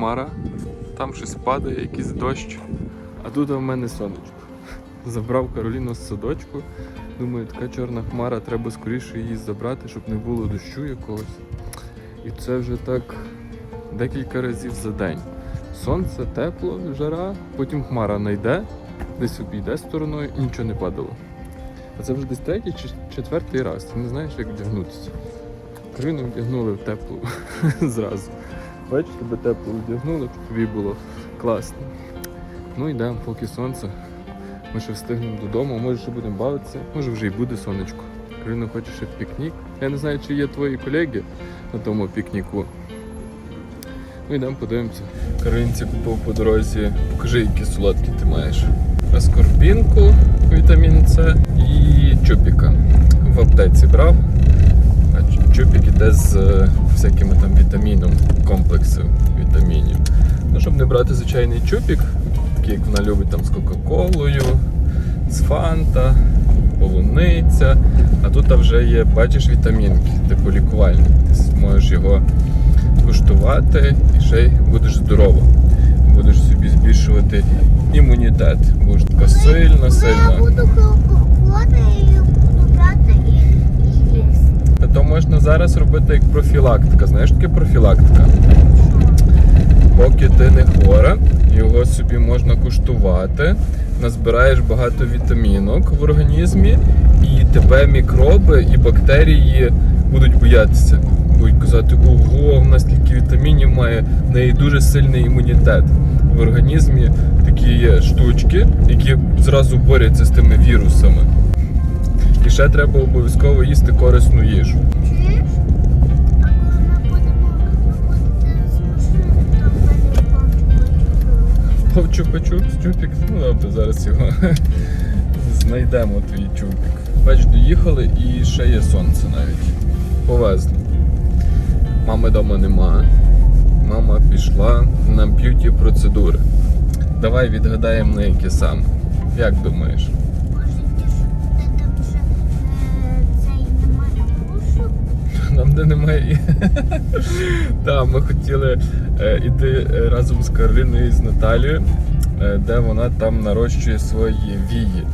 хмара, там щось падає, якийсь дощ. А тут в мене сонечко. Забрав Кароліну з садочку. Думаю, така чорна хмара, треба скоріше її забрати, щоб не було дощу якогось. І це вже так декілька разів за день. Сонце, тепло, жара, потім хмара найде, десь обійде стороною і нічого не падало. А це вже десь третій чи четвертий раз. Ти не знаєш, як вдягнутися. Карину вдягнули в теплу зразу. Бачиш, тебе тепло вдягнули, щоб тобі було класно. Ну йдемо, поки сонце. Ми ще встигнемо додому, може ще будемо бавитися, може вже й буде сонечко. Карина хоче ще пікнік. Я не знаю, чи є твої колеги на тому пікніку. Ну йдемо подивимося. Каринці купив по дорозі. Покажи, які солодкі ти маєш. Аскорбінку, вітамін С і чупіка. В аптеці брав. А чу- чупік іде з е, всякими там вітаміном, комплексом вітамінів. Ну, щоб не брати звичайний чупік, такий, як вона любить там з Кока-Колою, з Фанта, полуниця. А тут вже є, бачиш, вітамінки, типу лікувальні. Ти зможеш його куштувати і ще й будеш здорова. Будеш собі збільшувати імунітет. Будеш така сильна, Я буду брати і, і їсти. То можна зараз робити як профілактика. Знаєш таке профілактика? Поки ти не хвора, його собі можна куштувати, назбираєш багато вітамінок в організмі, і тебе мікроби і бактерії будуть боятися. Будуть казати, ого, в нас стільки вітамінів має, в неї дуже сильний імунітет. В організмі такі є штучки, які зразу борються з тими вірусами. І ще треба обов'язково їсти корисну їжу. Помчу. Повчупачуп, чупік. Ну тобто зараз його знайдемо твій чупік. Бач, доїхали і ще є сонце навіть. Повезли. Мами вдома нема. Мама пішла на б'юті процедури. Давай відгадаємо на які саме. Як думаєш? Там, де немає. Так, ми хотіли е, іти е, разом з Кароліною і з Наталією, е, де вона там нарощує свої вії.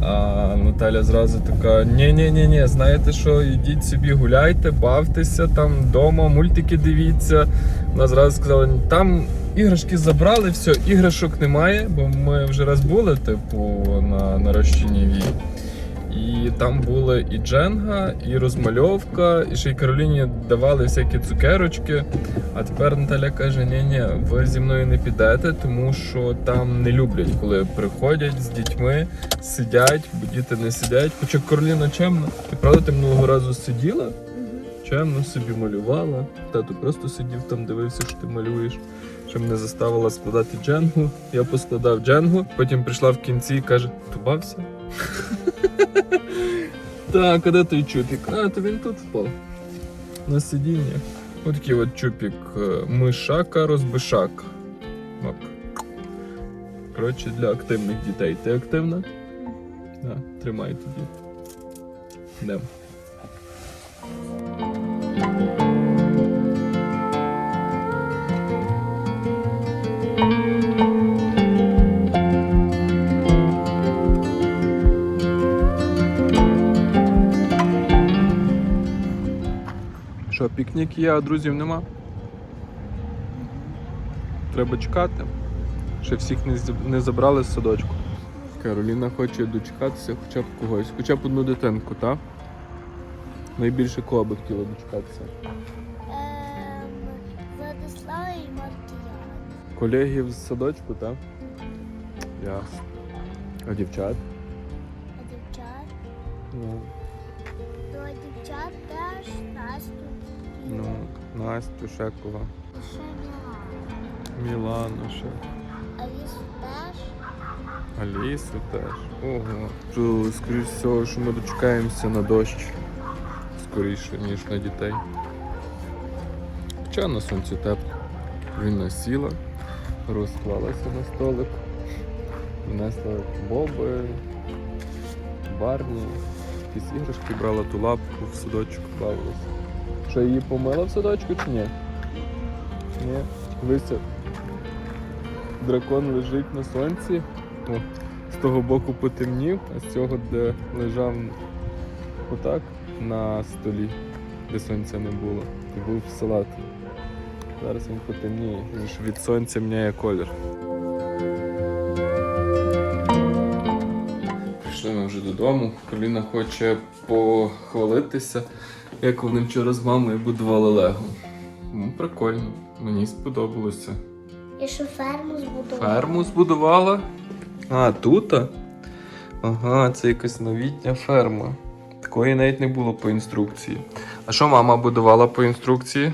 А Наталя зразу така: ні-ні-ні, знаєте що, ідіть собі гуляйте, бавтеся там вдома, мультики дивіться. Вона зразу сказала, там іграшки забрали, все, іграшок немає, бо ми вже раз були, типу, на нарощенні вій. І там були і дженга, і розмальовка, і ще й Кароліні давали всякі цукерочки. А тепер Наталя каже: ні ні ви зі мною не підете, тому що там не люблять, коли приходять з дітьми, сидять, бо діти не сидять. Хоча Кароліна чемна. Ти правда ти минулого разу сиділа? Чемно собі малювала. Тато просто сидів там, дивився, що ти малюєш. Що мене заставила складати дженгу. Я поскладав дженгу, потім прийшла в кінці і каже: Тубався? Так, а де той чупік? А, то він тут впав. На сидіння. Ось такий от чупік е, мишака розбишак. Коротше, для активних дітей. Ти активна? Так, тримай тоді. Йдемо. Що, пікнік є, а друзів нема? Треба чекати. Ще всіх не, не забрали з садочку. Кароліна хоче дочекатися хоча б когось, хоча б одну дитинку, так? Найбільше кого би хотіла дочекатися. Ем, Владислава і Маркіян. Колегів з садочку, так? Ясно. А дівчат? А дівчат? Ну, ну Настю, і ще Мілану. Мілану ще. Алісу теж. Алісу теж. Ого. Що, скоріш всього, що ми дочекаємося на дощ. Скоріше, ніж на дітей. Хоча на сонці тепло. Він сіла, розклалася на столик, внесла боби, барні, якісь іграшки, брала ту лапку в садочок, бавилася. Що її помила в садочку чи ні? Ні. Дивися. Дракон лежить на сонці. О, з того боку потемнів, а з цього, де лежав отак на столі, де сонця не було. Був салат. Зараз він потемніє, він ж від сонця міняє колір. Прийшли ми вже додому. Коліна хоче похвалитися, як вони вчора з мамою будували лего. Ну, прикольно, мені сподобалося. І що ферму збудували. Ферму збудувала. А, тут? Ага, це якась новітня ферма. Такої навіть не було по інструкції. А що мама будувала по інструкції?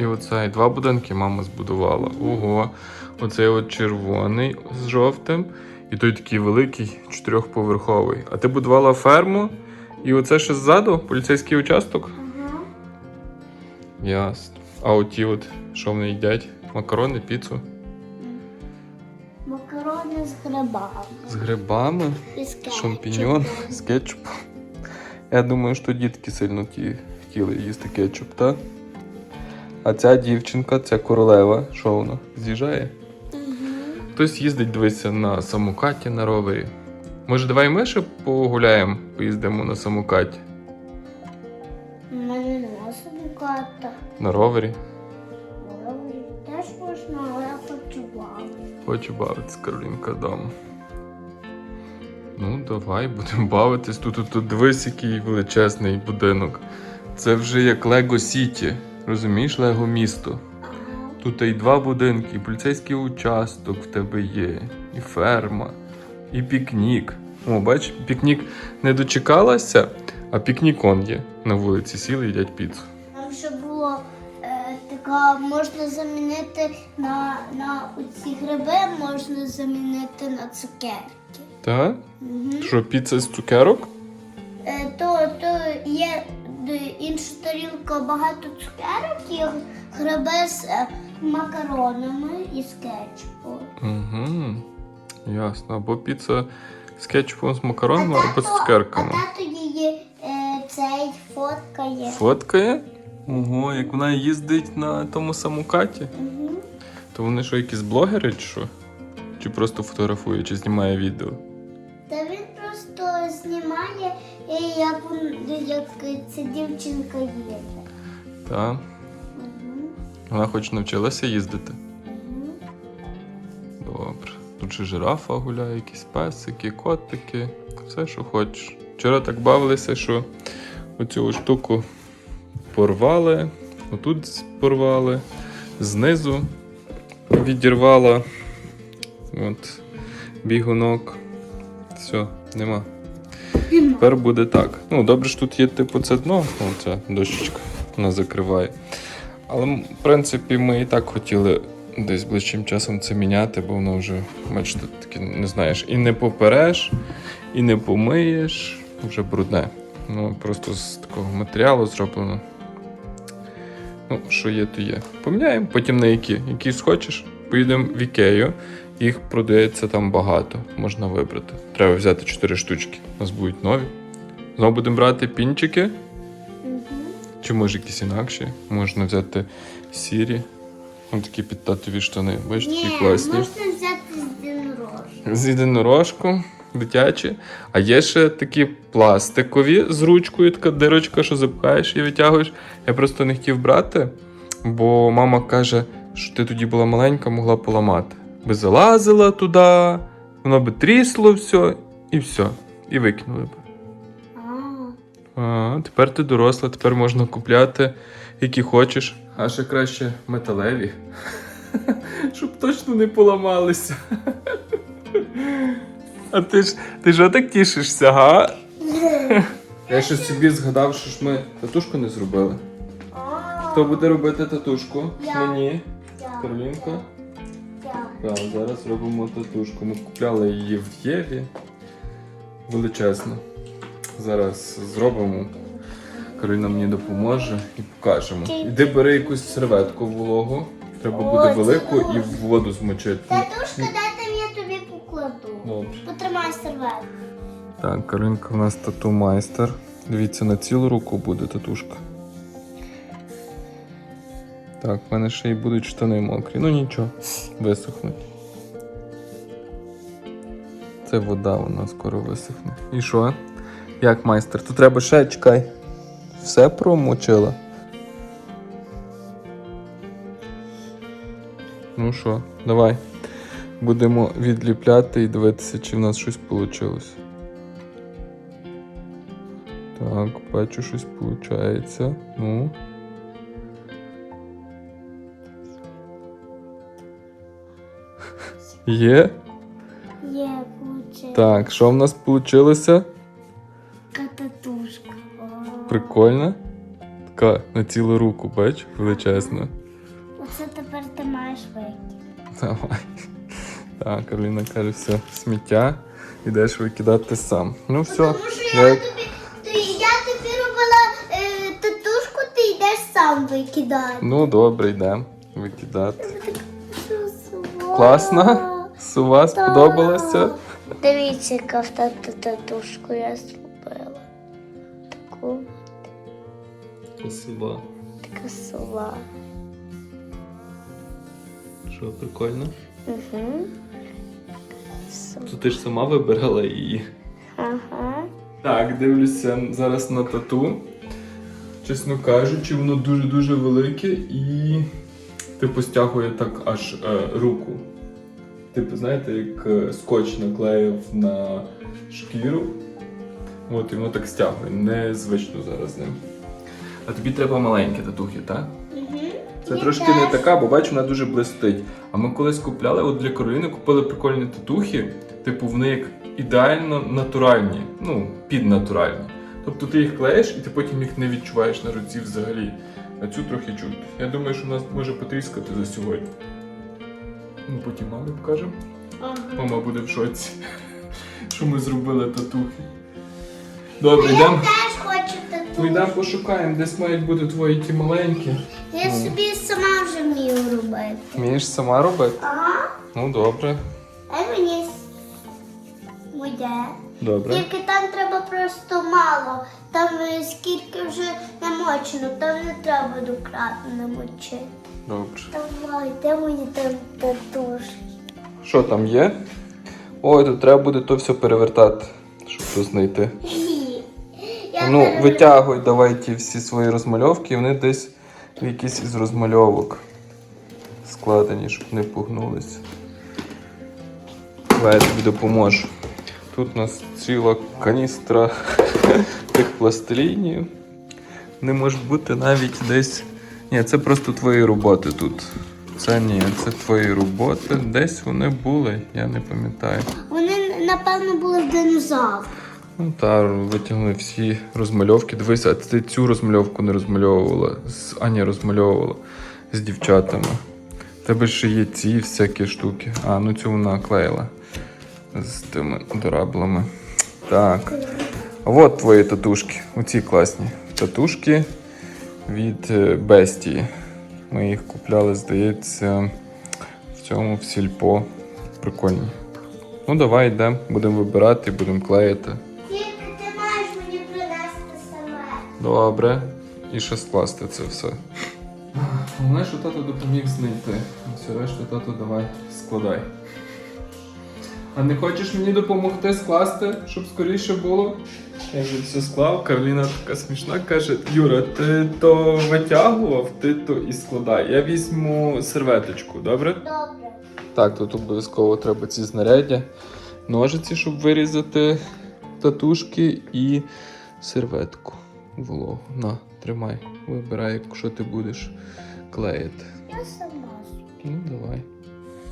Оце. І два будинки мама збудувала. Ого. Оцей от червоний з жовтим, і той такий великий чотирьохповерховий. А ти будувала ферму, і оце ще ззаду поліцейський участок? Ага. Ясно. А оті от, що вони їдять? Макарони, піцу? Макарони з грибами. З грибами, І з кетчупом. шампіньон, з кетчупом. Я думаю, що дітки сильно ті хотіли їсти кетчуп, так? А ця дівчинка, ця королева, що вона? З'їжджає? Мгм. Хтось їздить, дивися, на самокаті на ровері. Може, давай ми ще погуляємо, поїздимо на самокаті, У мене нема самоката. на ровері. Ой, Теж можна, але я хочу бабу. Хочу бавитись, Каролінка вдома. Ну, давай, будемо бавитись. Тут, тут, тут дивись, який величезний будинок. Це вже як Лего Сіті. Розумієш, Лего місто. Тут і два будинки, і поліцейський участок в тебе є, і ферма, і пікнік. О, бач, пікнік не дочекалася, а пікнік он є. На вулиці сіли їдять піцу. Там ще було е, така, можна замінити на, на оці гриби, можна замінити на цукерки. Так? Угу. Що, піца з цукерок? Е, то, то є інша тарілка, багато цукерок і гриби з е, макаронами і з кетчупом. Угу. Ясно. Або піца з кетчупом з макаронами, А або з цукерками. А тато її е, цей фоткає. Фоткає? Ого, як вона їздить на тому самокаті. Угу. То вони що, якісь блогери, чи що? Чи просто фотографує, чи знімає відео? Е, як, як ця дівчинка їде. Так. Угу. Вона хоч навчилася їздити. Угу. Добре. Тут ще жирафа гуляє, якісь песики, котики, все, що хочеш. Вчора так бавилися, що оцю штуку порвали, отут порвали, знизу відірвала. От, бігунок. Все, нема. Тепер буде так. Ну, добре, що тут є типу це дно, ну, ця дощечка, вона закриває. Але, в принципі, ми і так хотіли десь ближчим часом це міняти, бо воно вже, бачите, таке, не знаєш, і не попереш, і не помиєш, вже брудне. Ну, просто з такого матеріалу зроблено. Ну, що є, то є. Поміняємо, потім на які. Які схочеш, поїдемо в Ікею. Їх продається там багато, можна вибрати. Треба взяти 4 штучки. У нас будуть нові. Знову будемо брати пінчики. Угу. Чи може якісь інакші? Можна взяти сірі. Ось такі під татові штани. Бачите, такі класні. можна взяти з динорожки. З єдинорожку, дитячі. А є ще такі пластикові з ручкою, така дирочка, що запхаєш і витягуєш. Я просто не хотів брати, бо мама каже, що ти тоді була маленька, могла поламати. Би залазила туди, воно би трісло все, і все. І викинули б. А, тепер ти доросла, тепер можна купляти, які хочеш. А ще краще металеві. Щоб точно не поламалися. А ти ж ти ж так тішишся, га? Я ще собі згадав, що ж ми татушку не зробили. Хто буде робити татушку? Мені. Каролінка? Так, зараз робимо татушку. Ми купляли її в Єві. Величезно. Зараз зробимо. Кароліна мені допоможе і покажемо. Іди бери якусь серветку вологу. Треба буде велику і в воду змочити. Татушка, дайте я тобі покладу. Потримай серветку. Так, Каролінка у нас тату майстер. Дивіться, на цілу руку буде татушка. Так, в мене ще й будуть штани мокрі. Ну нічого, висохнуть. Це вода, вона скоро висохне. І що? Як майстер? То треба ще чекай. Все промочила? Ну що, давай. Будемо відліпляти і дивитися, чи в нас щось вийшло. Так, бачу, щось виходить. Ну. Є? Є куча Так, що в нас вийшло? кататушка. Прикольно. Така на цілу руку, бач, величезна. Оце тепер ти маєш викинути. Давай. Так, Кароліна каже, все, сміття, ідеш викидати сам. Ну все. Тому що я тобі, я тобі робила е, татушку, ти йдеш сам викидати. Ну, добре, йдемо викидати. Класно? Сува сподобалося? Дивіться, яка в тата татушку я зробила. Таку Сува. така сова. Що, прикольно? Угу. То ти ж сама вибирала її. Ага. Так, дивлюся зараз на тату. Чесно кажучи, воно дуже-дуже велике і типу стягує так аж е, руку. Типу, знаєте, як е, скотч наклеїв на шкіру. От і воно так стягує. Незвично зараз з ним. А тобі треба маленькі татухи, так? Угу. Це трошки не така, бо бачу, вона дуже блистить. А ми колись купляли, от для Кароліни купили прикольні татухи, типу вони як ідеально натуральні, ну, піднатуральні. Тобто ти їх клеїш і ти потім їх не відчуваєш на руці взагалі. А цю трохи чути. Я думаю, що нас може потріскати за сьогодні. Ну, потім мамі покажемо. Ага. Мама буде в шоці, що ми зробили татухи. Добре, Я йдемо. теж хочу Ну татушку. йдемо пошукаємо, десь мають бути твої ті маленькі. Я собі сама вже вмію робити. Вмієш сама робити? Ага. Ну добре. А мені моє. Добре. Тільки там треба просто мало. Там е, скільки вже намочено, там не треба дократно намочити. Добре. Давай, де мої там татушки? Що там є? Ой, тут треба буде то все перевертати, щоб то знайти. Я ну, перевер- витягуй давай ті всі свої розмальовки, і вони десь в якісь із розмальовок складені, щоб не погнулися. Давай я тобі допоможу. Тут у нас ціла каністра тих пластилінів. Не може бути навіть десь. Ні, це просто твої роботи тут. Це ні, це твої роботи. Десь вони були, я не пам'ятаю. Вони, напевно, були в динозавр. Ну та витягнули всі розмальовки. Дивися, а ти цю розмальовку не розмальовувала. З Аня розмальовувала з дівчатами. Тебе ще є ці всякі штуки. А, ну цю вона клеїла з тими дораблами. Так. От твої татушки. Оці класні. Татушки від е, Бестії. Ми їх купляли, здається, в цьому в сільпо. Прикольні. Ну давай йдемо, будемо вибирати, будемо клеїти. Тільки ти маєш мені принести саме. Добре. І ще скласти це все. Головне, що тато допоміг знайти. Все решту, тато, давай складай. А не хочеш мені допомогти скласти, щоб скоріше було? Я вже все склав. Кароліна така смішна каже: Юра, ти то витягував, ти то і складай. Я візьму серветочку, добре? Добре. Так, тут обов'язково треба ці знаряддя, ножиці, щоб вирізати татушки і серветку вологу. На, тримай, вибирай, що ти будеш клеїти. Я сама. Ну, давай.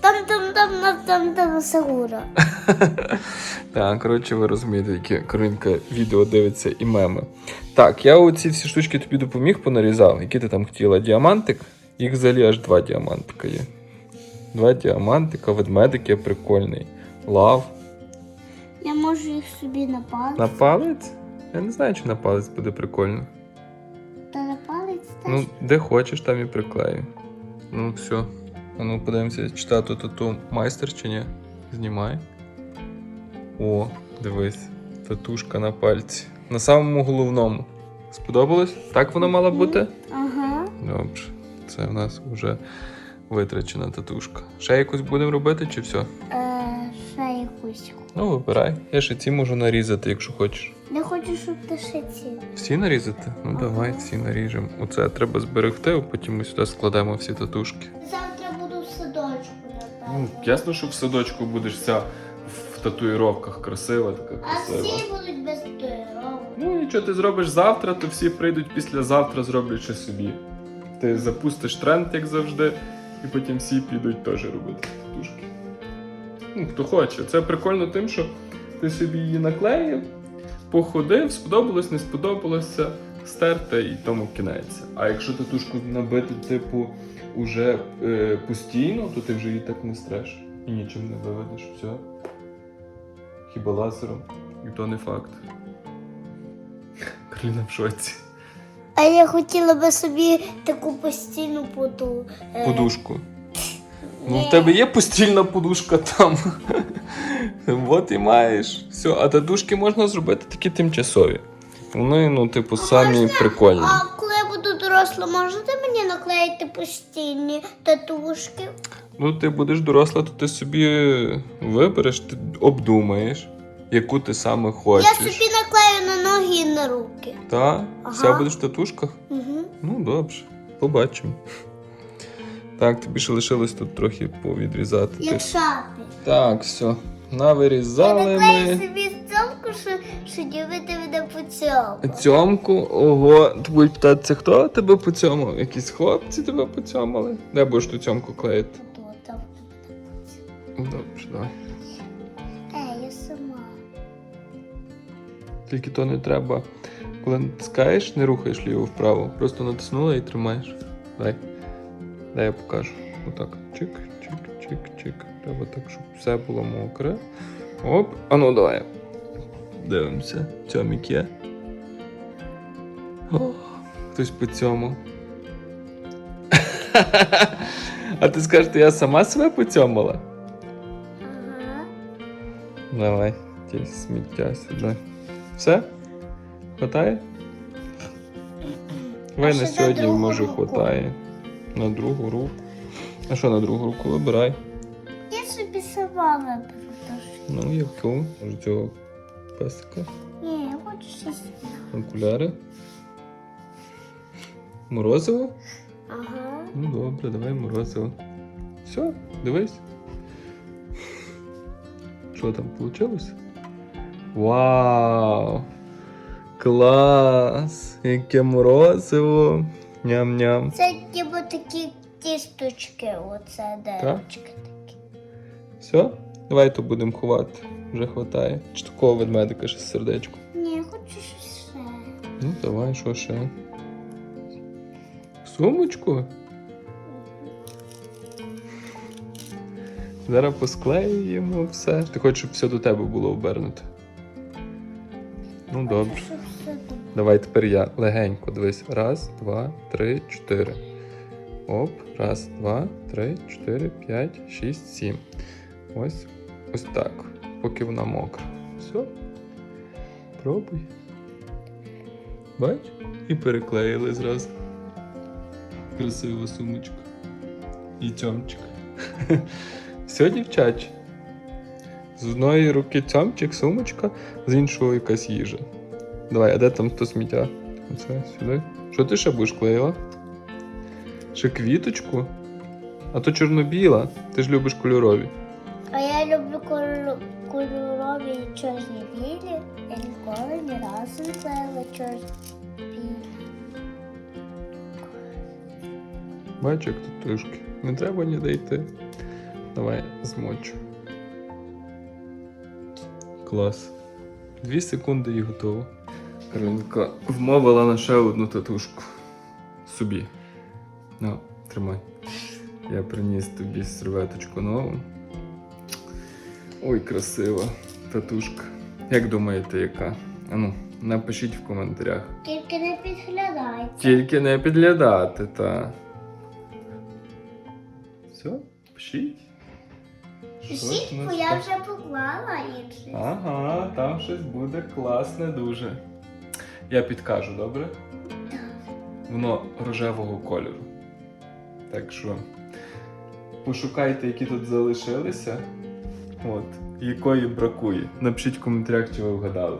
Там, там, там, там, там, там, Сагура. Так, коротше, ви розумієте, яке Каринка відео дивиться і меми. Так, я оці всі штучки тобі допоміг, понарізав. Які ти там хотіла? Діамантик? Їх взагалі аж два діамантика є. Два діамантика, ведмедик є прикольний. Лав. Я можу їх собі на палець. На палець? Я не знаю, чи на палець буде прикольно. Та на палець теж. Ну, де хочеш, там і приклею. Ну, все. А ну, подивимося, чи тато тату майстер чи ні. Знімай. О, дивись. Татушка на пальці. на самому головному. Сподобалось? Так воно мала бути? Ага. Добре. Це в нас вже витрачена татушка. Ще якусь будемо робити чи все? Е, ще якусь. Ну, вибирай. Я ще ці можу нарізати, якщо хочеш. Не хочу, щоб ти ще ці. Всі нарізати? Ну Ага. давай, всі наріжемо. Оце треба зберегти, а потім ми сюди складемо всі татушки. Завтра буду в садочку, Ну, ясно, що в садочку будеш вся в татуїровках красива, така красива. А всі будуть без татуїровок. Ну, і що ти зробиш завтра, то всі прийдуть післязавтра, зроблять ще собі. Ти запустиш тренд, як завжди, і потім всі підуть теж робити татушки. Ну, хто хоче. Це прикольно тим, що ти собі її наклеїв, походив, сподобалось, не сподобалося, стерте і тому кінець. А якщо татушку набити, типу, уже е, постійно, то ти вже її так не стреш і нічим не виведеш. Все. Хіба лазером, і то не факт. Кароліна в шоці. А я хотіла би собі таку постійну поту. е, Подушку. Ну, в тебе є постільна подушка там. От і маєш. Все, а татушки можна зробити такі тимчасові. Вони, ну, типу, самі прикольні. А коли я буду доросла, можете мені наклеїти постійні татушки? Ну, ти будеш доросла, то ти собі вибереш, ти обдумаєш, яку ти саме хочеш. Я собі наклею на ноги і на руки. Та? Ага. Вся будеш в татушках? Угу. Ну, добре, побачимо. Так, тобі ще лишилось тут трохи повідрізати. Як шапи. Так, все. Я наклею ми. собі цьомку, що, що дівити мене по цьому. Цьомку, ого, ти будуть питати, це хто тебе поцьомав? Якісь хлопці тебе поцьомали? Де будеш ту цьомку клеїти? Добре, давай. Е, я сама. Тільки то не треба. Коли натискаєш, не рухаєш ліво вправо. Просто натиснула і тримаєш. Дай. Дай я покажу. Отак. Чик, чик, чик, чик. Треба так, щоб все було мокре. Оп. А ну давай. Дивимося. Цьомік є. О, хтось по цьому. А ти скажеш, я сама себе поцьомала? Давай, ті сміття сюди. Все? Хватає? Давай на сьогодні, може, хватає. На другу руку. А що на другу руку вибирай? Я собі сама виберу. Ну, яку? Може цього песика? Ні, я хочу щось. Окуляри? Морозиво? Ага. Ну добре, давай морозиво. Все, дивись. Що там вийшло? Вау! Клас! Яке морозиво! Ням-ням. Це типу такі тісточки, оце деревчики такі. Все? Давай то будемо ховати. Вже хватає. Чи такого ведмедика ще з сердечком? Ні, я хочу щось ще. Ну, давай, що ще? Сумочку? Зараз посклеюємо все. Ти хочеш, щоб все до тебе було обернуто. Ну, добре. Давай тепер я легенько. Дивись. Раз, два, три, чотири. Оп. Раз, два, три, чотири, п'ять, шість, сім. Ось. Ось так. Поки вона мокра. Все. Пробуй. Бач? І переклеїли зразу. Красива сумочка. І цьомчик. Все, дівчачі. З одної руки цьомчик, сумочка, з іншого якась їжа. Давай, а де там то сміття? Оце сюди. Що ти ще будеш клеїла? Ще квіточку? А то чорно-біла. Ти ж любиш кольорові. А я люблю кольорові і чорні білі. Я ніколи ні разу не клеїла чорні білі. Бачиш, як тут трошки. Не треба ніде йти. Давай змочу. Клас. Дві секунди і готово. Каролінка вмовила на ще одну татушку. Собі. Ну, тримай. Я приніс тобі серветочку нову. Ой, красива татушка. Як думаєте, яка? Ану, напишіть в коментарях. Тільки не підглядайте. Тільки не підглядати, та. Все, пишіть. Ж бо я вже поклала інший. Ага, там щось буде класне дуже. Я підкажу, добре? Так. Воно рожевого кольору. Так що пошукайте, які тут залишилися. От, якої бракує. Напишіть в коментарях, чи ви вгадали.